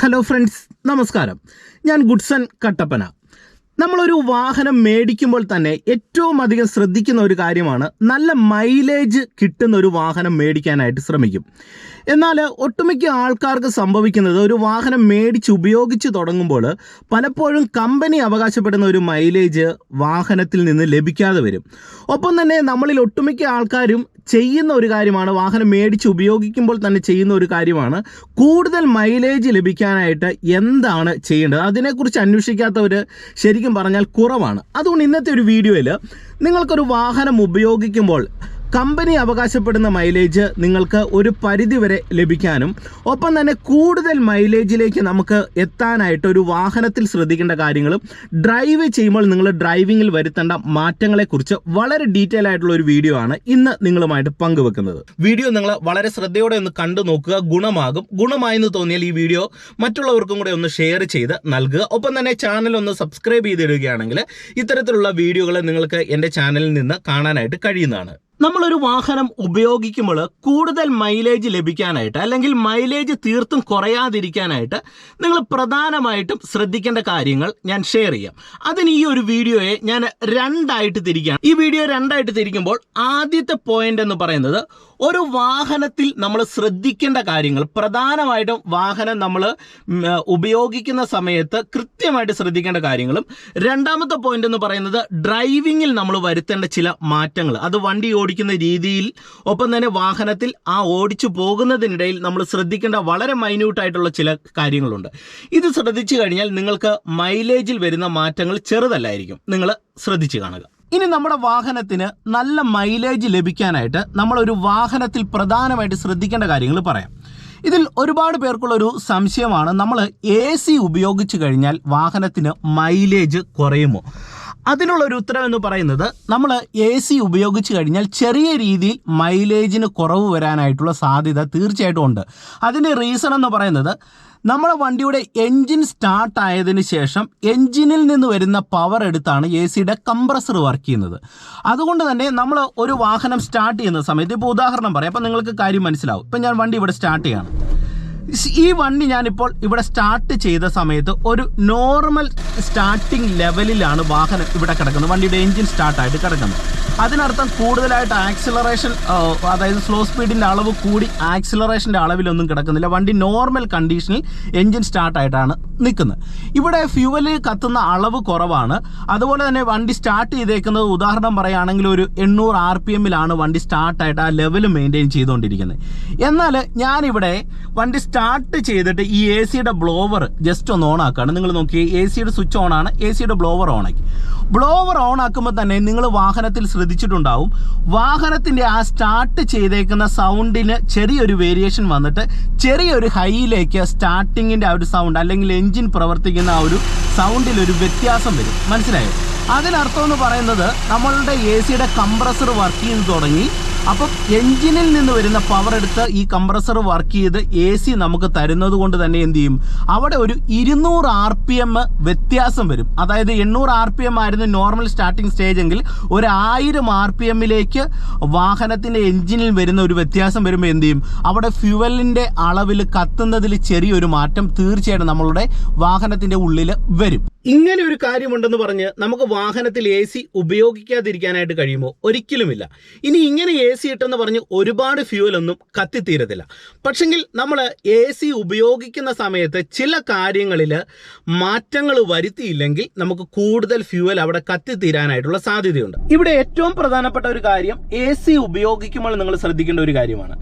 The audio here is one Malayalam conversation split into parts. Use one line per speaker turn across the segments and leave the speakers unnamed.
ഹലോ ഫ്രണ്ട്സ് നമസ്കാരം. ഞാൻ ഗുഡ്സൺ കട്ടപ്പന. നമ്മളൊരു വാഹനം മേടിക്കുമ്പോൾ തന്നെ ഏറ്റവും അധികം ശ്രദ്ധിക്കുന്ന ഒരു കാര്യമാണ് നല്ല മൈലേജ് കിട്ടുന്ന ഒരു വാഹനം മേടിക്കാനായിട്ട് ശ്രമിക്കും. എന്നാൽ ഒട്ടുമിക്ക ആൾക്കാർക്ക് സംഭവിക്കുന്നത് ഒരു വാഹനം മേടിച്ച് ഉപയോഗിച്ച് തുടങ്ങുമ്പോൾ പലപ്പോഴും കമ്പനി അവകാശപ്പെടുന്ന ഒരു മൈലേജ് വാഹനത്തിൽ നിന്ന് ലഭിക്കാതെ വരും. ഒപ്പം തന്നെ നമ്മളിൽ ഒട്ടുമിക്ക ആൾക്കാരും ചെയ്യുന്ന ഒരു കാര്യമാണ് വാഹനം മേടിച്ച് ഉപയോഗിക്കുമ്പോൾ തന്നെ ചെയ്യുന്ന ഒരു കാര്യമാണ് കൂടുതൽ മൈലേജ് ലഭിക്കാനായിട്ട് എന്താണ് ചെയ്യേണ്ടത്? അതിനെക്കുറിച്ച് അന്വേഷിക്കാത്തവർ ശരിക്കും പറഞ്ഞാൽ കുറവാണ്. അതുകൊണ്ട് ഇന്നത്തെ ഒരു വീഡിയോയിൽ നിങ്ങൾക്കൊരു വാഹനം ഉപയോഗിക്കുമ്പോൾ കമ്പനി അവകാശപ്പെടുന്ന മൈലേജ് നിങ്ങൾക്ക് ഒരു പരിധിവരെ ലഭിക്കാനും ഒപ്പം തന്നെ കൂടുതൽ മൈലേജിലേക്ക് നമുക്ക് എത്താനായിട്ട് ഒരു വാഹനത്തിൽ ശ്രദ്ധിക്കേണ്ട കാര്യങ്ങളും ഡ്രൈവ് ചെയ്യുമ്പോൾ നിങ്ങൾ ഡ്രൈവിങ്ങിൽ വരുത്തേണ്ട മാറ്റങ്ങളെക്കുറിച്ച് വളരെ ഡീറ്റെയിൽ ആയിട്ടുള്ള ഒരു വീഡിയോ ആണ് ഇന്ന് നിങ്ങളുമായിട്ട് പങ്കുവെക്കുന്നത്. വീഡിയോ നിങ്ങൾ വളരെ ശ്രദ്ധയോടെ ഒന്ന് കണ്ടു നോക്കുക ഗുണമാകും. ഗുണമായെന്ന് തോന്നിയാൽ ഈ വീഡിയോ മറ്റുള്ളവർക്കും കൂടെ ഒന്ന് ഷെയർ ചെയ്ത് നൽകുക. ഒപ്പം തന്നെ ചാനൽ ഒന്ന് സബ്സ്ക്രൈബ് ചെയ്തിടുകയാണെങ്കിൽ ഇത്തരത്തിലുള്ള വീഡിയോകൾ നിങ്ങൾക്ക് എന്റെ ചാനലിൽ നിന്ന് കാണാനായിട്ട് കഴിയുന്നതാണ്. നമ്മളൊരു വാഹനം ഉപയോഗിക്കുമ്പോൾ കൂടുതൽ മൈലേജ് ലഭിക്കാനായിട്ട് അല്ലെങ്കിൽ മൈലേജ് തീർത്തും കുറയാതിരിക്കാനായിട്ട് നിങ്ങൾ പ്രധാനമായിട്ടും ശ്രദ്ധിക്കേണ്ട കാര്യങ്ങൾ ഞാൻ ഷെയർ ചെയ്യാം. അതിന് ഈ ഒരു വീഡിയോയെ ഞാൻ രണ്ടായിട്ട് തിരിക്കാം. ഈ വീഡിയോ രണ്ടായിട്ട് തിരിക്കുമ്പോൾ ആദ്യത്തെ പോയിന്റ് എന്ന് പറയുന്നത് ഒരു വാഹനത്തിൽ നമ്മൾ ശ്രദ്ധിക്കേണ്ട കാര്യങ്ങൾ പ്രധാനമായിട്ടും വാഹനം നമ്മൾ ഉപയോഗിക്കുന്ന സമയത്ത് കൃത്യമായിട്ട് ശ്രദ്ധിക്കേണ്ട കാര്യങ്ങളും. രണ്ടാമത്തെ പോയിന്റ് എന്ന് പറയുന്നത് ഡ്രൈവിങ്ങിൽ നമ്മൾ വരുത്തേണ്ട ചില മാറ്റങ്ങൾ. അത് വണ്ടി ഓടിക്കുന്ന രീതിയിൽ ഒപ്പം തന്നെ വാഹനത്തിൽ ആ ഓടിച്ചു പോകുന്നതിനിടയിൽ നമ്മൾ ശ്രദ്ധിക്കേണ്ട വളരെ മൈന്യൂട്ടായിട്ടുള്ള ചില കാര്യങ്ങളുണ്ട്. ഇത് ശ്രദ്ധിച്ചു കഴിഞ്ഞാൽ നിങ്ങൾക്ക് മൈലേജിൽ വരുന്ന മാറ്റങ്ങൾ ചെറുതല്ലായിരിക്കും. നിങ്ങൾ ശ്രദ്ധിച്ചു കാണുക. ഇനി നമ്മുടെ വാഹനത്തിന് നല്ല മൈലേജ് ലഭിക്കാനായിട്ട് നമ്മളൊരു വാഹനത്തിൽ പ്രധാനമായിട്ട് ശ്രദ്ധിക്കേണ്ട കാര്യങ്ങൾ പറയാം. ഇതിൽ ഒരുപാട് പേർക്കുള്ള ഒരു സംശയമാണ് നമ്മൾ എ സി ഉപയോഗിച്ച് കഴിഞ്ഞാൽ വാഹനത്തിന് മൈലേജ് കുറയുമോ? അതിനുള്ള ഒരു ഉത്തരം എന്ന് പറയുന്നത് നമ്മൾ എ സി ഉപയോഗിച്ച് കഴിഞ്ഞാൽ ചെറിയ രീതിയിൽ മൈലേജിന് കുറവ് വരാനായിട്ടുള്ള സാധ്യത തീർച്ചയായിട്ടും ഉണ്ട്. അതിന്റെ റീസൺ എന്ന് പറയുന്നത് നമ്മളെ വണ്ടിയുടെ എൻജിൻ സ്റ്റാർട്ട് ആയതിന് ശേഷം എൻജിനിൽ നിന്ന് വരുന്ന പവർ എടുത്താണ് എ സിയുടെ കംപ്രസർ വർക്ക് ചെയ്യുന്നത്. അതുകൊണ്ട് തന്നെ നമ്മൾ ഒരു വാഹനം സ്റ്റാർട്ട് ചെയ്യുന്ന സമയത്ത് ഇപ്പോൾ ഉദാഹരണം പറയാം അപ്പോൾ നിങ്ങൾക്ക് കാര്യം മനസ്സിലാവും. ഇപ്പം ഞാൻ വണ്ടി ഇവിടെ സ്റ്റാർട്ട് ചെയ്യാണ്. ഈ വണ്ടി ഞാനിപ്പോൾ ഇവിടെ സ്റ്റാർട്ട് ചെയ്ത സമയത്ത് ഒരു നോർമൽ സ്റ്റാർട്ടിംഗ് ലെവലിലാണ് വാഹനം ഇവിടെ കിടക്കുന്നത്. വണ്ടിയുടെ എഞ്ചിൻ സ്റ്റാർട്ടായിട്ട് കിടക്കുന്നത്. അതിനർത്ഥം കൂടുതലായിട്ട് ആക്സിലറേഷൻ അതായത് സ്ലോ സ്പീഡിന്റെ അളവ് കൂടി ആക്സിലറേഷന്റെ അളവിലൊന്നും കിടക്കുന്നില്ല. വണ്ടി നോർമൽ കണ്ടീഷനിൽ എൻജിൻ സ്റ്റാർട്ടായിട്ടാണ് നിൽക്കുന്നത്. ഇവിടെ ഫ്യൂവൽ കത്തുന്ന അളവ് കുറവാണ്. അതുപോലെ തന്നെ വണ്ടി സ്റ്റാർട്ട് ചെയ്തേക്കുന്നത് ഉദാഹരണം പറയുകയാണെങ്കിൽ ഒരു എണ്ണൂറ് ആർ പി എമ്മിലാണ് വണ്ടി സ്റ്റാർട്ടായിട്ട് ആ ലെവൽ മെയിന്റെയിൻ ചെയ്തുകൊണ്ടിരിക്കുന്നത്. എന്നാൽ ഞാനിവിടെ വണ്ടി സ്റ്റാർട്ട് ചെയ്തിട്ട് ഈ എ സിയുടെ ബ്ലോവർ ജസ്റ്റ് ഒന്ന് ഓൺ ആക്കുകയാണ് നിങ്ങൾ നോക്കി എ സിയുടെ സ്വിച്ച് ഓൺ ആണ് എ സിയുടെ ബ്ലോവർ ഓൺ ആക്കി. ബ്ലോവർ ഓൺ ആക്കുമ്പോൾ തന്നെ നിങ്ങൾ വാഹനത്തിൽ ശ്രദ്ധിച്ചിട്ടുണ്ടാവും. വാഹനത്തിന്റെ ആ സ്റ്റാർട്ട് ചെയ്തേക്കുന്ന സൗണ്ടിന് ചെറിയൊരു വേരിയേഷൻ വന്നിട്ട് ചെറിയൊരു ഹൈയിലേക്ക് സ്റ്റാർട്ടിങ്ങിന്റെ ആ ഒരു സൗണ്ട് അല്ലെങ്കിൽ എൻജിൻ പ്രവർത്തിക്കുന്ന ആ ഒരു സൗണ്ടിൽ ഒരു വ്യത്യാസം വരും. മനസ്സിലായോ? അതിനർത്ഥം എന്ന് പറയുന്നത് നമ്മളുടെ എ സിയുടെ കംപ്രസർ വർക്ക് ചെയ്ത് തുടങ്ങി അപ്പം എഞ്ചിനിൽ നിന്ന് വരുന്ന പവർ എടുത്ത് ഈ കംപ്രസർ വർക്ക് ചെയ്ത് എ സി നമുക്ക് തരുന്നത് കൊണ്ട് തന്നെ എന്ത് ചെയ്യും? അവിടെ ഒരു ഇരുന്നൂറ് ആർ പി എം വ്യത്യാസം വരും. അതായത് എണ്ണൂറ് ആർ പി എം ആയിരുന്നു നോർമൽ സ്റ്റാർട്ടിംഗ് സ്റ്റേജ് എങ്കിൽ ഒരു ആയിരം ആർ പി എമ്മിലേക്ക് വാഹനത്തിന്റെ എഞ്ചിനിൽ വരുന്ന ഒരു വ്യത്യാസം വരുമ്പോൾ എന്ത് ചെയ്യും? അവിടെ ഫ്യുവലിന്റെ അളവിൽ കത്തുന്നതിൽ ചെറിയൊരു മാറ്റം തീർച്ചയായിട്ടും നമ്മളുടെ വാഹനത്തിന്റെ ഉള്ളിൽ വരും. ഇങ്ങനെ ഒരു കാര്യമുണ്ടെന്ന് പറഞ്ഞ് നമുക്ക് വാഹനത്തിൽ എ സി ഉപയോഗിക്കാതിരിക്കാനായിട്ട് കഴിയുമോ? ഒരിക്കലുമില്ല. ഇനി ഇങ്ങനെ എ സി ഇട്ടെന്ന് പറഞ്ഞ് ഒരുപാട് ഫ്യൂവലൊന്നും കത്തിത്തീരത്തില്ല. പക്ഷെങ്കിൽ നമ്മൾ എ സി ഉപയോഗിക്കുന്ന സമയത്ത് ചില കാര്യങ്ങളിൽ മാറ്റങ്ങൾ വരുത്തിയില്ലെങ്കിൽ നമുക്ക് കൂടുതൽ ഫ്യൂവൽ അവിടെ കത്തിത്തീരാനായിട്ടുള്ള സാധ്യതയുണ്ട്. ഇവിടെ ഏറ്റവും പ്രധാനപ്പെട്ട ഒരു കാര്യം എ സി ഉപയോഗിക്കുമ്പോൾ നിങ്ങൾ ശ്രദ്ധിക്കേണ്ട ഒരു കാര്യമാണ്.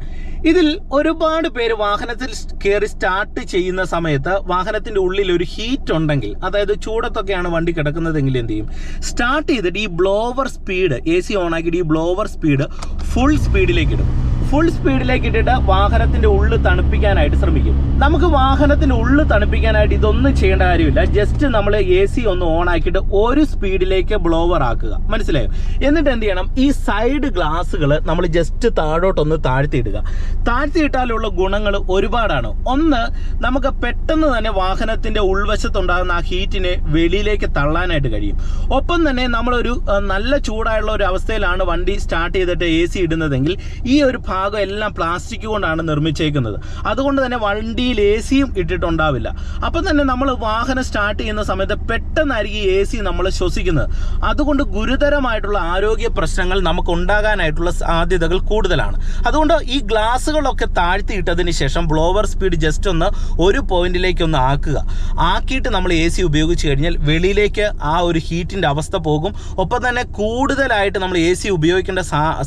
ഇതിൽ ഒരുപാട് പേര് വാഹനത്തിൽ കയറി സ്റ്റാർട്ട് ചെയ്യുന്ന സമയത്ത് വാഹനത്തിന്റെ ഉള്ളിൽ ഒരു ഹീറ്റ് ഉണ്ടെങ്കിൽ അതായത് ചൂടത്തൊക്കെയാണ് വണ്ടി കിടക്കുന്നതെങ്കിൽ എന്ത് ചെയ്യും? സ്റ്റാർട്ട് ചെയ്തിട്ട് ഈ blower speed A C on ആക്കിയിട്ട് ഈ ബ്ലോവർ സ്പീഡ് ഫുൾ സ്പീഡിലേക്ക് ഇടും. ഫുൾ സ്പീഡിലേക്ക് ഇട്ടിട്ട് വാഹനത്തിന്റെ ഉള്ളിൽ തണുപ്പിക്കാനായിട്ട് ശ്രമിക്കും. നമുക്ക് വാഹനത്തിന്റെ ഉള്ളിൽ തണുപ്പിക്കാനായിട്ട് ഇതൊന്നും ചെയ്യേണ്ട കാര്യമില്ല. ജസ്റ്റ് നമ്മൾ എ സി ഒന്ന് ഓൺ ആക്കിയിട്ട് ഒരു സ്പീഡിലേക്ക് ബ്ലോവർ ആക്കുക. മനസ്സിലായോ? എന്നിട്ട് എന്ത് ചെയ്യണം? ഈ സൈഡ് ഗ്ലാസ്സുകൾ നമ്മൾ ജസ്റ്റ് താഴോട്ടൊന്ന് താഴ്ത്തിയിടുക. താഴ്ത്തിയിട്ടാലുള്ള ഗുണങ്ങൾ ഒരുപാടാണ്. ഒന്ന് നമുക്ക് പെട്ടെന്ന് തന്നെ വാഹനത്തിന്റെ ഉൾവശത്തുണ്ടാകുന്ന ആ ഹീറ്റിനെ വെളിയിലേക്ക് തള്ളാനായിട്ട് കഴിയും. ഒപ്പം തന്നെ നമ്മളൊരു നല്ല ചൂടായുള്ള ഒരു അവസ്ഥയിലാണ് വണ്ടി സ്റ്റാർട്ട് ചെയ്തിട്ട് എ സി ഇടുന്നതെങ്കിൽ ഈ ഒരു ഭാഗം എല്ലാം പ്ലാസ്റ്റിക് കൊണ്ടാണ് നിർമ്മിച്ചേക്കുന്നത്. അതുകൊണ്ട് തന്നെ വണ്ടിയിൽ എ സിയും ഇട്ടിട്ടുണ്ടാവില്ല. അപ്പം തന്നെ നമ്മൾ വാഹനം സ്റ്റാർട്ട് ചെയ്യുന്ന സമയത്ത് പെട്ടെന്നായിരിക്കും എ സി നമ്മൾ ശ്വസിക്കുന്നത്. അതുകൊണ്ട് ഗുരുതരമായിട്ടുള്ള ആരോഗ്യ പ്രശ്നങ്ങൾ നമുക്ക് ഉണ്ടാകാനായിട്ടുള്ള സാധ്യതകൾ കൂടുതലാണ്. അതുകൊണ്ട് ഈ ഗ്ലാസ്സുകളൊക്കെ താഴ്ത്തിയിട്ടതിന് ശേഷം ബ്ലോവർ സ്പീഡ് ജസ്റ്റ് ഒന്ന് ഒരു പോയിന്റിലേക്ക് ഒന്ന് ആക്കുക. ആക്കിയിട്ട് നമ്മൾ എ സി ഉപയോഗിച്ച് കഴിഞ്ഞാൽ വെളിയിലേക്ക് ആ ഒരു ഹീറ്റിന്റെ അവസ്ഥ പോകും. ഒപ്പം തന്നെ കൂടുതലായിട്ട് നമ്മൾ എ സി ഉപയോഗിക്കേണ്ട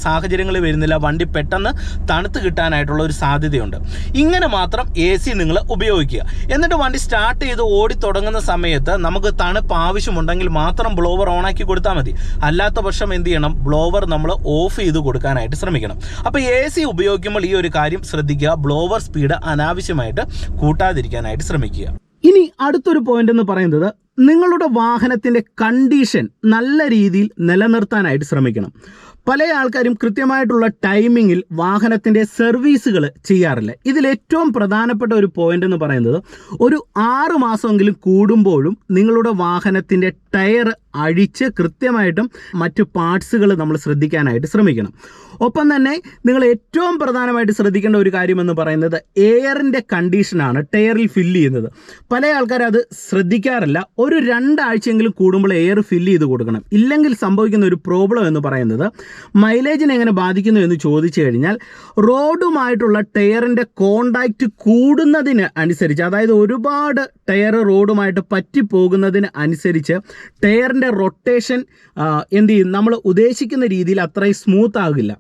സാഹചര്യങ്ങൾ വരുന്നില്ല. വണ്ടി പെട്ടെന്ന് തണുത്ത് കിട്ടാനായിട്ടുള്ള ഒരു സാധ്യതയുണ്ട്. ഇങ്ങനെ മാത്രം എ സി നിങ്ങൾ ഉപയോഗിക്കുക. എന്നിട്ട് വണ്ടി സ്റ്റാർട്ട് ചെയ്ത് ഓടി തുടങ്ങുന്ന സമയത്ത് നമുക്ക് തണുപ്പ് ആവശ്യമുണ്ടെങ്കിൽ മാത്രം ബ്ലോവർ ഓണാക്കി കൊടുത്താൽ മതി. അല്ലാത്ത പക്ഷം എന്ത് ചെയ്യണം? ബ്ലോവർ നമ്മൾ ഓഫ് ചെയ്ത് കൊടുക്കാനായിട്ട് ശ്രമിക്കണം. അപ്പോൾ എ സി ഉപയോഗിക്കുമ്പോൾ ഈ ഒരു കാര്യം ശ്രദ്ധിക്കുക. ബ്ലോവർ സ്പീഡ് അനാവശ്യമായിട്ട് കൂട്ടാതിരിക്കാനായിട്ട് ശ്രമിക്കുക. ഇനി അടുത്തൊരു പോയിന്റ് എന്ന് പറയുന്നത് നിങ്ങളുടെ വാഹനത്തിന്റെ കണ്ടീഷൻ നല്ല രീതിയിൽ നിലനിർത്താനായിട്ട് ശ്രമിക്കണം. പല ആൾക്കാരും കൃത്യമായിട്ടുള്ള ടൈമിങ്ങിൽ വാഹനത്തിന്റെ സർവീസുകൾ ചെയ്യാറില്ല. ഇതിൽ ഏറ്റവും പ്രധാനപ്പെട്ട ഒരു പോയിന്റ് എന്ന് പറയുന്നത് ഒരു ആറ് മാസമെങ്കിലും കൂടുമ്പോഴും നിങ്ങളുടെ വാഹനത്തിന്റെ ടയർ അഴിച്ച് കൃത്യമായിട്ടും മറ്റു പാർട്സുകൾ നമ്മൾ ശ്രദ്ധിക്കാനായിട്ട് ശ്രമിക്കണം. ഒപ്പം തന്നെ നിങ്ങൾ ഏറ്റവും പ്രധാനമായിട്ട് ശ്രദ്ധിക്കേണ്ട ഒരു കാര്യമെന്ന് പറയുന്നത് എയറിന്റെ കണ്ടീഷനാണ് ടയറിൽ ഫില്ല് ചെയ്യുന്നത്. പല ആൾക്കാരും അത് ശ്രദ്ധിക്കാറില്ല. ഒരു രണ്ടാഴ്ചയെങ്കിലും കൂടുമ്പോൾ എയർ ഫില്ല് ചെയ്ത് കൊടുക്കണം. ഇല്ലെങ്കിൽ സംഭവിക്കുന്ന ഒരു പ്രോബ്ലം എന്ന് പറയുന്നത് മൈലേജിനെ എങ്ങനെ ബാധിക്കുന്നു എന്ന് ചോദിച്ചു കഴിഞ്ഞാൽ റോഡുമായിട്ടുള്ള ടയറിന്റെ കോണ്ടാക്റ്റ് കൂടുന്നതിന് അനുസരിച്ച് അതായത് ഒരുപാട് ടയർ റോഡുമായിട്ട് പറ്റിപ്പോകുന്നതിന് അനുസരിച്ച് ടയറിന്റെ റൊട്ടേഷൻ എന്ത് ചെയ്യും? നമ്മൾ ഉദ്ദേശിക്കുന്ന രീതിയിൽ അത്രയും സ്മൂത്ത് ആകില്ല.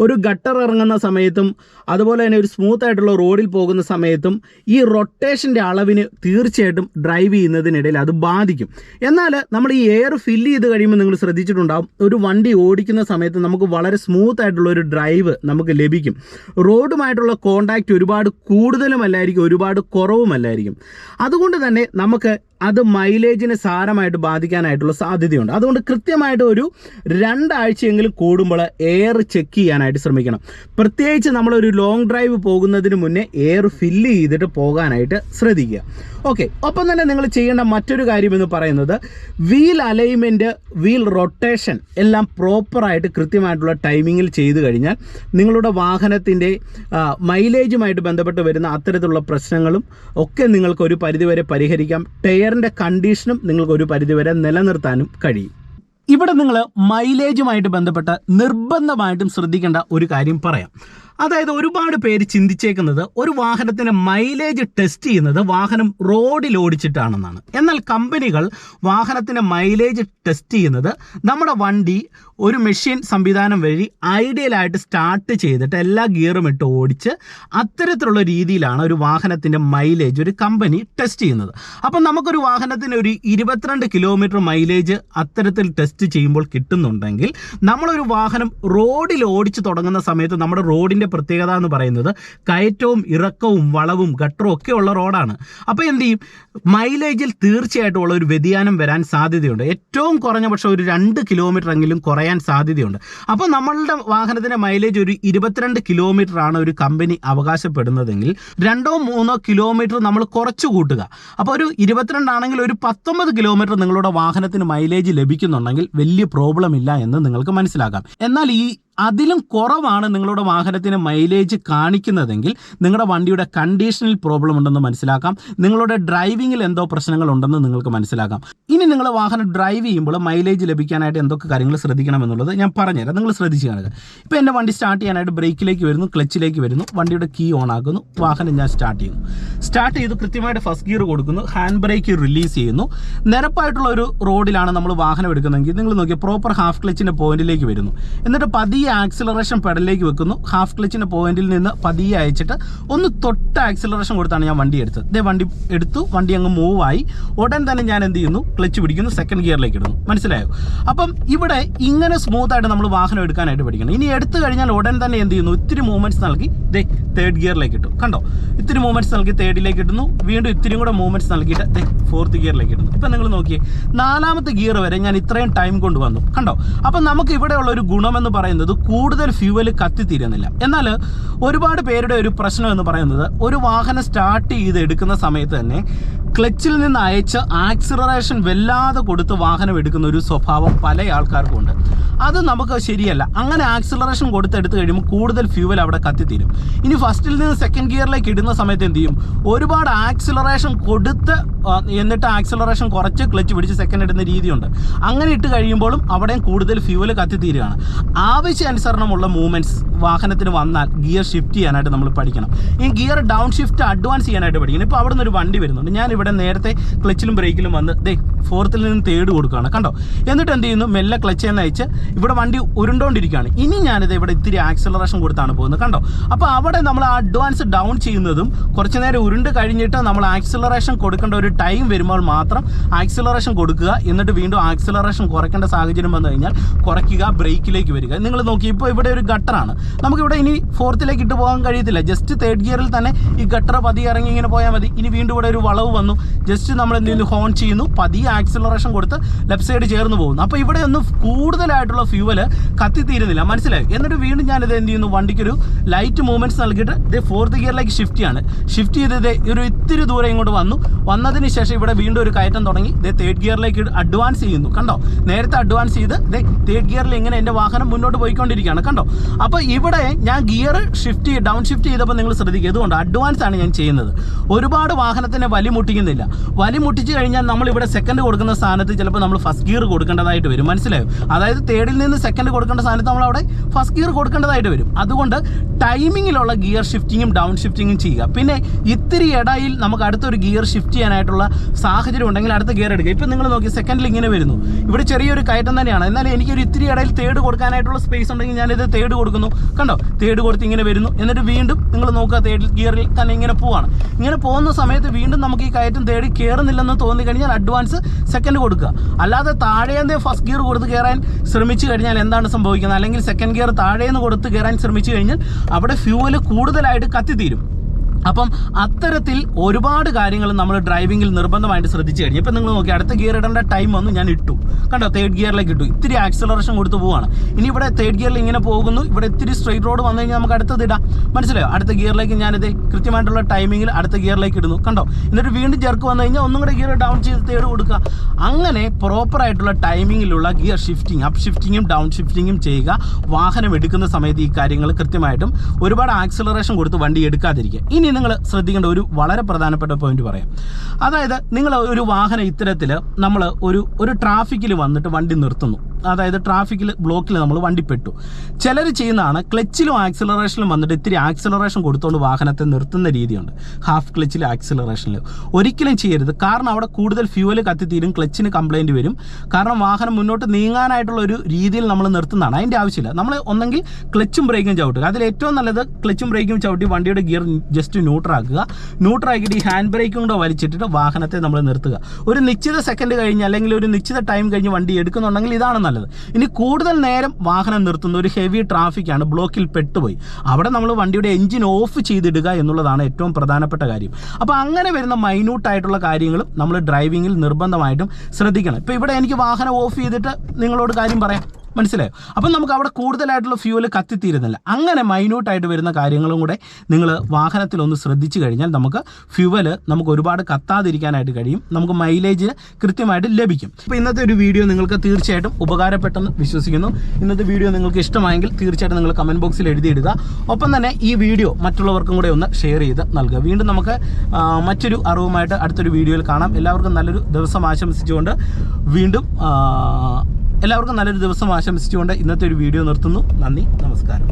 ഒരു ഗട്ടർ ഇറങ്ങുന്ന സമയത്തും അതുപോലെ തന്നെ ഒരു സ്മൂത്ത് ആയിട്ടുള്ള റോഡിൽ പോകുന്ന സമയത്തും ഈ റൊട്ടേഷന്റെ അളവിന് തീർച്ചയായിട്ടും ഡ്രൈവ് ചെയ്യുന്നതിനിടയിൽ അത് ബാധിക്കും. എന്നാൽ നമ്മൾ ഈ എയർ ഫില്ല് ചെയ്ത് കഴിയുമ്പോൾ നിങ്ങൾ ശ്രദ്ധിച്ചിട്ടുണ്ടാവും ഒരു വണ്ടി ഓടിക്കുന്ന സമയത്ത് നമുക്ക് വളരെ സ്മൂത്ത് ആയിട്ടുള്ള ഒരു ഡ്രൈവ് നമുക്ക് ലഭിക്കും. റോഡുമായിട്ടുള്ള കോണ്ടാക്റ്റ് ഒരുപാട് കൂടുതലുമല്ലായിരിക്കും ഒരുപാട് കുറവുമല്ലായിരിക്കും അതുകൊണ്ട് തന്നെ നമുക്ക് അത് മൈലേജിനെ സാരമായിട്ട് ബാധിക്കാനായിട്ടുള്ള സാധ്യതയുണ്ട്. അതുകൊണ്ട് കൃത്യമായിട്ട് ഒരു രണ്ടാഴ്ചയെങ്കിലും കൂടുമ്പോൾ എയർ ചെക്ക് ചെയ്യാനായിട്ട് ശ്രമിക്കണം. പ്രത്യേകിച്ച് നമ്മളൊരു ലോങ് ഡ്രൈവ് പോകുന്നതിന് മുന്നേ എയർ ഫില്ല് ചെയ്തിട്ട് പോകാനായിട്ട് ശ്രദ്ധിക്കുക. ഓക്കെ ഒപ്പം തന്നെ നിങ്ങൾ ചെയ്യേണ്ട മറ്റൊരു കാര്യം എന്ന് പറയുന്നത് വീൽ അലൈൻമെന്റ് വീൽ റൊട്ടേഷൻ എല്ലാം പ്രോപ്പറായിട്ട് കൃത്യമായിട്ടുള്ള ടൈമിങ്ങിൽ ചെയ്തു കഴിഞ്ഞാൽ നിങ്ങളുടെ വാഹനത്തിന്റെ മൈലേജുമായിട്ട് ബന്ധപ്പെട്ട് വരുന്ന അത്തരത്തിലുള്ള പ്രശ്നങ്ങളും ഒക്കെ നിങ്ങൾക്ക് ഒരു പരിധിവരെ പരിഹരിക്കാം. ടയറിന്റെ കണ്ടീഷനും നിങ്ങൾക്ക് ഒരു പരിധിവരെ നിലനിർത്താനും കഴിയും. ഇവിടെ നിങ്ങൾ മൈലേജുമായിട്ട് ബന്ധപ്പെട്ട് നിർബന്ധമായിട്ടും ശ്രദ്ധിക്കേണ്ട ഒരു കാര്യം പറയാം. അതായത് ഒരുപാട് പേര് ചിന്തിച്ചേക്കുന്നത് ഒരു വാഹനത്തിന് മൈലേജ് ടെസ്റ്റ് ചെയ്യുന്നത് വാഹനം റോഡിൽ ഓടിച്ചിട്ടാണെന്നാണ്. എന്നാൽ കമ്പനികൾ വാഹനത്തിന് മൈലേജ് ടെസ്റ്റ് ചെയ്യുന്നത് നമ്മുടെ വണ്ടി ഒരു മെഷീൻ സംവിധാനം വഴി ഐഡിയലായിട്ട് സ്റ്റാർട്ട് ചെയ്തിട്ട് എല്ലാ ഗിയറും ഇട്ട് ഓടിച്ച് അത്തരത്തിലുള്ള രീതിയിലാണ് ഒരു വാഹനത്തിന്റെ മൈലേജ് ഒരു കമ്പനി ടെസ്റ്റ് ചെയ്യുന്നത്. അപ്പം നമുക്കൊരു വാഹനത്തിന് ഒരു ഇരുപത്തിരണ്ട് കിലോമീറ്റർ മൈലേജ് അത്തരത്തിൽ ടെസ്റ്റ് ചെയ്യുമ്പോൾ കിട്ടുന്നുണ്ടെങ്കിൽ നമ്മളൊരു വാഹനം റോഡിൽ ഓടിച്ച് തുടങ്ങുന്ന സമയത്ത് നമ്മുടെ റോഡിന്റെ പ്രത്യേകത എന്ന് പറയുന്നത് കയറ്റവും ഇറക്കവും വളവും ഗട്ടറും ഒക്കെ ഉള്ള റോഡാണ്. അപ്പോൾ എന്ത് ചെയ്യും? മൈലേജിൽ തീർച്ചയായിട്ടും ഉള്ള ഒരു വ്യതിയാനം വരാൻ സാധ്യതയുണ്ട്. ഏറ്റവും കുറഞ്ഞ പക്ഷേ ഒരു രണ്ട് കിലോമീറ്റർ എങ്കിലും കുറയാൻ സാധ്യതയുണ്ട്. അപ്പോൾ നമ്മളുടെ വാഹനത്തിന്റെ മൈലേജ് ഒരു ഇരുപത്തിരണ്ട് കിലോമീറ്റർ ആണ് ഒരു കമ്പനി അവകാശപ്പെടുന്നതെങ്കിൽ രണ്ടോ മൂന്നോ കിലോമീറ്റർ നമ്മൾ കുറച്ച് കൂട്ടുക. അപ്പോൾ ഒരു ഇരുപത്തിരണ്ടാണെങ്കിൽ ഒരു പത്തൊമ്പത് കിലോമീറ്റർ നിങ്ങളുടെ വാഹനത്തിന് മൈലേജ് ലഭിക്കുന്നുണ്ടെങ്കിൽ വലിയ പ്രോബ്ലം ഇല്ല എന്ന് നിങ്ങൾക്ക് മനസ്സിലാക്കാം. എന്നാൽ ഈ അതിലും കുറവാണ് നിങ്ങളുടെ വാഹനത്തിന് മൈലേജ് കാണിക്കുന്നതെങ്കിൽ നിങ്ങളുടെ വണ്ടിയുടെ കണ്ടീഷനിൽ പ്രോബ്ലം ഉണ്ടെന്ന് മനസ്സിലാക്കാം. നിങ്ങളുടെ ഡ്രൈവിംഗിൽ എന്തോ പ്രശ്നങ്ങൾ ഉണ്ടെന്ന് നിങ്ങൾക്ക് മനസ്സിലാക്കാം. ഇനി നിങ്ങൾ വാഹനം ഡ്രൈവ് ചെയ്യുമ്പോൾ മൈലേജ് ലഭിക്കാനായിട്ട് എന്തൊക്കെ കാര്യങ്ങൾ ശ്രദ്ധിക്കണം എന്നുള്ളത് ഞാൻ പറഞ്ഞുതരാം. നിങ്ങൾ ശ്രദ്ധിച്ച് കാണുക. ഇപ്പോൾ എന്റെ വണ്ടി സ്റ്റാർട്ട് ചെയ്യാനായിട്ട് ബ്രേക്കിലേക്ക് വരുന്നു ക്ലച്ചിലേക്ക് വരുന്നു വണ്ടിയുടെ കീ ഓൺ ആക്കുന്നു വാഹനം ഞാൻ സ്റ്റാർട്ട് ചെയ്യുന്നു. സ്റ്റാർട്ട് ചെയ്ത് കൃത്യമായിട്ട് ഫസ്റ്റ് ഗിയർ കൊടുക്കുന്നു ഹാൻഡ് ബ്രേക്ക് റിലീസ് ചെയ്യുന്നു. നിരപ്പായിട്ടുള്ള ഒരു റോഡിലാണ് നമ്മൾ വാഹനം എടുക്കുന്നതെങ്കിൽ നിങ്ങൾ നോക്കിയാൽ പ്രോപ്പർ ഹാഫ് ക്ലച്ചിന്റെ പോയിന്റിലേക്ക് വരുന്നു. എന്നിട്ട് പതിയെ ആക്സിലറേഷൻ പെഡലിലേക്ക് വെക്കുന്നു. ഹാഫ് ക്ലച്ചിന്റെ പോയിന്റിൽ നിന്ന് പതിയെ അയച്ചിട്ട് ഒന്ന് തൊട്ട് ആക്സിലറേഷൻ കൊടുത്താണ് ഞാൻ വണ്ടി എടുത്തത്. ഇതേ വണ്ടി എടുത്തു വണ്ടി അങ്ങ് മൂവ് ആയി. ഉടൻ തന്നെ ഞാൻ എന്ത് ചെയ്യുന്നു? ക്ലച്ച് പിടിക്കുന്നു സെക്കൻഡ് ഗിയറിലേക്ക് ഇടുന്നു. മനസ്സിലായോ? അപ്പം ഇവിടെ ഇങ്ങനെ സ്മൂത്ത് ആയിട്ട് നമ്മൾ വാഹനം എടുക്കാനായിട്ട് പഠിക്കണം. ഇനി എടുത്തു കഴിഞ്ഞാൽ ഉടൻ തന്നെ എന്ത് ചെയ്യുന്നു? ഇത്തിരി മൂവ്മെന്റ്സ് നൽകി ദേ തേർഡ് ഗിയറിലേക്ക് ഇട്ടു. കണ്ടോ? ഇത്തിരി മൂവ്മെന്റ്സ് നൽകി തേർഡിലേക്ക് ഇടുന്നു. വീണ്ടും ഇത്തിരി കൂടെ മൂവ്മെന്റ്സ് നൽകിയിട്ട് ദേ ഫോർത്ത് ഗിയറിലേക്ക് ഇടുന്നു. ഇപ്പം നിങ്ങൾ നോക്കിയേ നാലാമത്തെ ഗിയർ വരെ ഞാൻ ഇത്രയും ടൈം കൊണ്ട് വന്നു. കണ്ടോ? അപ്പം നമുക്ക് ഇവിടെയുള്ള ഒരു ഗുണമെന്ന് പറയുന്നത് കൂടുതൽ ഫ്യൂവൽ കത്തിത്തീരുന്നില്ല. എന്നാൽ ഒരുപാട് പേരുടെ ഒരു പ്രശ്നം എന്ന് പറയുന്നത് ഒരു വാഹനം സ്റ്റാർട്ട് ചെയ്ത് എടുക്കുന്ന സമയത്ത് തന്നെ ക്ലച്ചിൽ നിന്ന് അയച്ച് ആക്സിലറേഷൻ വല്ലാതെ കൊടുത്ത് വാഹനം എടുക്കുന്ന ഒരു സ്വഭാവം പല ആൾക്കാർക്കും ഉണ്ട്. അത് നമുക്ക് ശരിയല്ല. അങ്ങനെ ആക്സിലറേഷൻ കൊടുത്തെടുത്ത് കഴിയുമ്പോൾ കൂടുതൽ ഫ്യൂവൽ അവിടെ കത്തിത്തീരും. ഇനി ഫസ്റ്റിൽ നിന്ന് സെക്കൻഡ് ഗിയറിലേക്ക് ഇടുന്ന സമയത്ത് എന്ത് ചെയ്യും? ഒരുപാട് ആക്സിലറേഷൻ കൊടുത്ത് എന്നിട്ട് ആക്സിലറേഷൻ കുറച്ച് ക്ലച്ച് പിടിച്ച് സെക്കൻഡ് ഇടുന്ന രീതിയുണ്ട്. അങ്ങനെ ഇട്ട് കഴിയുമ്പോഴും അവിടെയും കൂടുതൽ ഫ്യൂവൽ കത്തിത്തീരുകയാണ്. ആവശ്യാനുസരണമുള്ള മൂവ്മെന്റ്സ് വാഹനത്തിന് വന്നാൽ ഗിയർ ഷിഫ്റ്റ് ചെയ്യാനായിട്ട് നമ്മൾ പഠിക്കണം. ഈ ഗിയർ ഡൗൺ ഷിഫ്റ്റ് അഡ്വാൻസ് ചെയ്യാനായിട്ട് പഠിക്കണം. ഇപ്പോൾ അവിടെ നിന്ന് ഒരു വണ്ടി വരുന്നുണ്ട്. ഞാൻ ഇവിടെ നേരത്തെ ക്ലച്ചിലും ബ്രേക്കിലും വന്ന് ദേ ഫോർത്തിൽ നിന്ന് തേർഡ് കൊടുക്കുകയാണ്. കണ്ടോ? എന്നിട്ട് എന്ത് ചെയ്യുന്നു? മെല്ലെ ക്ലച്ച് എന്ന് അയച്ച് ഇവിടെ വണ്ടി ഉരുണ്ടോണ്ടിരിക്കുകയാണ്. ഇനി ഞാനിത് ഇവിടെ ഇത്തിരി ആക്സലറേഷൻ കൊടുത്താണ് പോകുന്നത്. കണ്ടോ? അപ്പോൾ അവിടെ നമ്മൾ അഡ്വാൻസ് ഡൗൺ ചെയ്യുന്നതും കുറച്ച് നേരം ഉരുണ്ട് കഴിഞ്ഞിട്ട് നമ്മൾ ആക്സിലറേഷൻ കൊടുക്കേണ്ട ഒരു ടൈം വരുമ്പോൾ മാത്രം ആക്സിലറേഷൻ കൊടുക്കുക. എന്നിട്ട് വീണ്ടും ആക്സിലറേഷൻ കുറയ്ക്കേണ്ട സാഹചര്യം വന്നു കഴിഞ്ഞാൽ കുറയ്ക്കുക ബ്രേക്കിലേക്ക് വരിക. നിങ്ങൾ നോക്കി ഇപ്പോൾ ഇവിടെ ഒരു ഗട്ടറാണ് നമുക്കിവിടെ ഇനി ഫോർത്തിലേക്ക് ഇട്ട് പോകാൻ കഴിയത്തില്ല. ജസ്റ്റ് തേർഡ് ഗിയറിൽ തന്നെ ഈ ഗട്ടർ പതി ഇറങ്ങി ഇങ്ങനെ പോയാൽ മതി. ഇനി വീണ്ടും ഇവിടെ ഒരു വളവ് വന്നു. ജസ്റ്റ് നമ്മൾ എന്ത് ചെയ്യുന്നു ഹോൺ ചെയ്യുന്നു. പതി ആക്സിലറേഷൻ കൊടുത്ത് ലെഫ്റ്റ് സൈഡ് ചേർന്ന് പോകുന്നു. അപ്പോൾ ഇവിടെ ഒന്ന് കൂടുതലായിട്ടുള്ള ഫ്യൂവൽ കത്തിത്തീരുന്നില്ല. മനസ്സിലായി? എന്നിട്ട് വീണ്ടും ഞാനിത് എന്ത് ചെയ്യുന്നു? വണ്ടിക്കൊരു ലൈറ്റ് മൂവ്മെന്റ്സ് നൽകിയിട്ട് ഇത് ഫോർത്ത് ഗിയറിലേക്ക് ഷിഫ്റ്റ് ചെയ്യാണ്. ഷിഫ്റ്റ് ചെയ്ത് ഇത് ഒരു ഇത്തിരി ദൂരം ഇങ്ങോട്ട് വന്നു. വന്നതിന് ശേഷം ഇവിടെ വീണ്ടും ഒരു കയറ്റം തുടങ്ങി. ഇത് തേർഡ് ഗിയറിലേക്ക് അഡ്വാൻസ് ചെയ്യുന്നു. കണ്ടോ? നേരത്തെ അഡ്വാൻസ് ചെയ്ത് ഇത് തേർഡ് ഗിയറിൽ ഇങ്ങനെ എന്റെ വാഹനം മുന്നോട്ട് പോയിക്കൊണ്ടിരിക്കുകയാണ്. കണ്ടോ? അപ്പോൾ ഇവിടെ ഞാൻ ഗിയർ ഷിഫ്റ്റ് ഡൗൺ ഷിഫ്റ്റ് ചെയ്തപ്പോൾ നിങ്ങൾ ശ്രദ്ധിക്കുക. ഇതുകൊണ്ട് അഡ്വാൻസ് ആണ് ഞാൻ ചെയ്യുന്നത്. ഒരുപാട് വാഹനത്തിനെ വലി മുട്ടിക്കുന്നില്ല. വലി മുട്ടിച്ച് കഴിഞ്ഞാൽ നമ്മൾ ഇവിടെ സെക്കൻഡ് കൊടുക്കുന്ന സ്ഥാനത്ത് ചിലപ്പോൾ നമ്മൾ ഫസ്റ്റ് ഗിയർ കൊടുക്കേണ്ടതായിട്ട് വരും. മനസ്സിലായോ? അതായത് തേർഡിൽ നിന്ന് സെക്കൻഡ് കൊടുക്കേണ്ട സ്ഥാനത്ത് നമ്മൾ അവിടെ ഫസ്റ്റ് ഗിയർ കൊടുക്കേണ്ടതായിട്ട് വരും. അതുകൊണ്ട് ടൈമിങ്ങിലുള്ള ഗിയർ ഷിഫ്റ്റിങ്ങും ഡൗൺ ഷിഫ്റ്റിങ്ങും ചെയ്യുക. പിന്നെ ഇത്തിരി ഇടയിൽ നമുക്ക് അടുത്തൊരു ഗിയർ ഷിഫ്റ്റ് ചെയ്യാനായിട്ടുള്ള സാഹചര്യം ഉണ്ടെങ്കിൽ അടുത്ത ഗിയർ എടുക്കുക. ഇപ്പം നിങ്ങൾ നോക്കി സെക്കൻഡിൽ ഇങ്ങനെ വരുന്നു. ഇവിടെ ചെറിയൊരു കയറ്റം തന്നെയാണ്. എന്നാൽ എനിക്കൊരു ഇത്തിരി ഇടയിൽ തേർഡ് കൊടുക്കാനായിട്ടുള്ള സ്പേസ് ഉണ്ടെങ്കിൽ ഞാനിത് തേർഡ് കൊടുക്കുന്നു. കണ്ടോ? തേർഡ് കൊടുത്ത് ഇങ്ങനെ വരുന്നു. എന്നിട്ട് വീണ്ടും നിങ്ങൾ നോക്കുക തേർഡ് ഗിയറിൽ തന്നെ ഇങ്ങനെ പോവാണ്. ഇങ്ങനെ പോകുന്ന സമയത്ത് വീണ്ടും നമുക്ക് ഈ കയറ്റം തേടി കയറുന്നില്ലെന്ന് തോന്നി കഴിഞ്ഞാൽ അഡ്വാൻസ് സെക്കൻഡ് കൊടുക്കുക. അല്ലാതെ താഴേന്ന് ഫസ്റ്റ് ഗിയർ കൊടുത്ത് കയറാൻ ശ്രമിച്ചു കഴിഞ്ഞാൽ എന്താണ് സംഭവിക്കുന്നത്? അല്ലെങ്കിൽ സെക്കൻഡ് ഗിയർ താഴേന്ന് കൊടുത്ത് കയറാൻ ശ്രമിച്ചു കഴിഞ്ഞാൽ അവിടെ ഫ്യൂവൽ കൂടുതലായിട്ട് കത്തിത്തീരും. അപ്പം അത്തരത്തിൽ ഒരുപാട് കാര്യങ്ങൾ നമ്മൾ ഡ്രൈവിംഗിൽ നിർബന്ധമായിട്ട് ശ്രദ്ധിച്ചു കഴിഞ്ഞു. ഇപ്പം നിങ്ങൾ നോക്കി അടുത്ത ഗിയർ ഇടേണ്ട ടൈം വന്നു ഞാൻ ഇട്ടു. കണ്ടോ തേർഡ് ഗിയറിലേക്ക് ഇട്ടു. ഇത്തിരി ആക്സലറേഷൻ കൊടുത്ത് പോവാണ്. ഇനി ഇവിടെ തേർഡ് ഗിയറിൽ ഇങ്ങനെ പോകുന്നു. ഇവിടെ ഇത്തിരി സ്ട്രെയിറ്റ് റോഡ് വന്നു കഴിഞ്ഞാൽ നമുക്ക് അടുത്തത് ഇടാം. മനസ്സിലായോ? അടുത്ത ഗിയറിലേക്ക് ഞാനിത് കൃത്യമായിട്ടുള്ള ടൈമിങ്ങിൽ അടുത്ത ഗിയറിലേക്ക് ഇടുന്നു. കണ്ടോ? എന്നിട്ട് വീണ്ടും ജെർക്ക് വന്നു കഴിഞ്ഞാൽ ഒന്നും കൂടെ ഗിയർ ഡൗൺ ചെയ്ത് തേർഡ് കൊടുക്കുക. അങ്ങനെ പ്രോപ്പർ ആയിട്ടുള്ള ടൈമിങ്ങിലുള്ള ഗിയർ ഷിഫ്റ്റിംഗ് അപ്പ് ഷിഫ്റ്റിങ്ങും ഡൗൺ ഷിഫ്റ്റിങ്ങും ചെയ്യുക. വാഹനം എടുക്കുന്ന സമയത്ത് ഈ കാര്യങ്ങൾ കൃത്യമായിട്ടും ഒരുപാട് ആക്സിലറേഷൻ കൊടുത്ത് വണ്ടി എടുക്കാതിരിക്കുക. ഇനി നിങ്ങൾ ശ്രദ്ധിക്കേണ്ട ഒരു വളരെ പ്രധാനപ്പെട്ട പോയിന്റ് പറയാം. അതായത് നിങ്ങൾ ഒരു വാഹനം ഇത്തരത്തിൽ നമ്മൾ ഒരു ഒരു ട്രാഫിക്കിൽ വന്നിട്ട് വണ്ടി നിർത്തുന്നു. അതായത് ട്രാഫിക്കിൽ ബ്ലോക്കിൽ നമ്മൾ വണ്ടി പെട്ടു ചിലർ ചെയ്യുന്നതാണ് ക്ലച്ചിലും ആക്സിലറേഷനിലും വന്നിട്ട് ഇത്തിരി ആക്സിലറേഷൻ കൊടുത്തുകൊണ്ട് വാഹനത്തെ നിർത്തുന്ന രീതിയുണ്ട്. ഹാഫ് ക്ലച്ചിൽ ആക്സിലറേഷനിൽ ഒരിക്കലും ചെയ്യരുത്. കാരണം അവിടെ കൂടുതൽ ഫ്യൂവൽ കത്തിത്തീരും ക്ലച്ചിന് കംപ്ലൈന്റ് വരും. കാരണം വാഹനം മുന്നോട്ട് നീങ്ങാനായിട്ടുള്ള ഒരു രീതിയിൽ നമ്മൾ നിർത്തുന്നതാണ്. അതിന്റെ ആവശ്യമില്ല. നമ്മൾ ഒന്നെങ്കിൽ ക്ലച്ചും ബ്രേക്കും ചവിട്ടുക. അതിൽ ഏറ്റവും നല്ലത് ക്ലച്ചും ബ്രേക്കും ചവിട്ടി വണ്ടിയുടെ ഗിയർ ജസ്റ്റ് ന്യൂട്രാക്കുക. ന്യൂട്രാക്കിയിട്ട് ഈ ഹാൻഡ് ബ്രേക്കും കൂടെ വലിച്ചിട്ടിട്ട് വാഹനത്തെ നമ്മൾ നിർത്തുക. ഒരു നിശ്ചിത സെക്കൻഡ് കഴിഞ്ഞ് അല്ലെങ്കിൽ ഒരു നിശ്ചിത ടൈം കഴിഞ്ഞ് വണ്ടി എടുക്കുന്നുണ്ടെങ്കിൽ ഇതാണ് നല്ലത്. ഇനി കൂടുതൽ നേരം വാഹനം നിർത്തുന്ന ഒരു ഹെവി ട്രാഫിക്കാണ് ബ്ലോക്കിൽ പെട്ടുപോയി. അവിടെ നമ്മൾ വണ്ടിയുടെ എഞ്ചിൻ ഓഫ് ചെയ്തിടുക എന്നുള്ളതാണ് ഏറ്റവും പ്രധാനപ്പെട്ട കാര്യം. അപ്പോൾ അങ്ങനെ വരുന്ന മൈന്യൂട്ടായിട്ടുള്ള കാര്യങ്ങളും നമ്മൾ ഡ്രൈവിങ്ങിൽ നിർബന്ധമായിട്ടും ശ്രദ്ധിക്കണം. ഇപ്പോൾ ഇവിടെ എനിക്ക് വാഹനം ഓഫ് ചെയ്തിട്ട് നിങ്ങളോട് കാര്യം പറയാം. മനസ്സിലായോ? അപ്പം നമുക്ക് അവിടെ കൂടുതലായിട്ടുള്ള ഫ്യൂവൽ കത്തിത്തീരുന്നില്ല. അങ്ങനെ മൈന്യൂട്ടായിട്ട് വരുന്ന കാര്യങ്ങളും കൂടെ നിങ്ങൾ വാഹനത്തിലൊന്ന് ശ്രദ്ധിച്ചു കഴിഞ്ഞാൽ നമുക്ക് ഫ്യൂവൽ നമുക്ക് ഒരുപാട് കത്താതിരിക്കാനായിട്ട് കഴിയും. നമുക്ക് മൈലേജ് കൃത്യമായിട്ട് ലഭിക്കും. അപ്പോൾ ഇന്നത്തെ ഒരു വീഡിയോ നിങ്ങൾക്ക് തീർച്ചയായിട്ടും ഉപകാരപ്പെട്ടെന്ന് വിശ്വസിക്കുന്നു. ഇന്നത്തെ വീഡിയോ നിങ്ങൾക്ക് ഇഷ്ടമായെങ്കിൽ തീർച്ചയായിട്ടും നിങ്ങൾ കമന്റ് ബോക്സിൽ എഴുതിയിടുക. ഒപ്പം തന്നെ ഈ വീഡിയോ മറ്റുള്ളവർക്കും കൂടെ ഒന്ന് ഷെയർ ചെയ്ത് നൽകുക. വീണ്ടും നമുക്ക് മറ്റൊരു അറിവുമായിട്ട് അടുത്തൊരു വീഡിയോയിൽ കാണാം. എല്ലാവർക്കും നല്ലൊരു ദിവസം ആശംസിച്ചുകൊണ്ട് വീണ്ടും എല്ലാവർക്കും നല്ലൊരു ദിവസം ആശംസിച്ചുകൊണ്ട് ഇന്നത്തെ ഒരു വീഡിയോ നിർത്തുന്നു. നന്ദി നമസ്കാരം.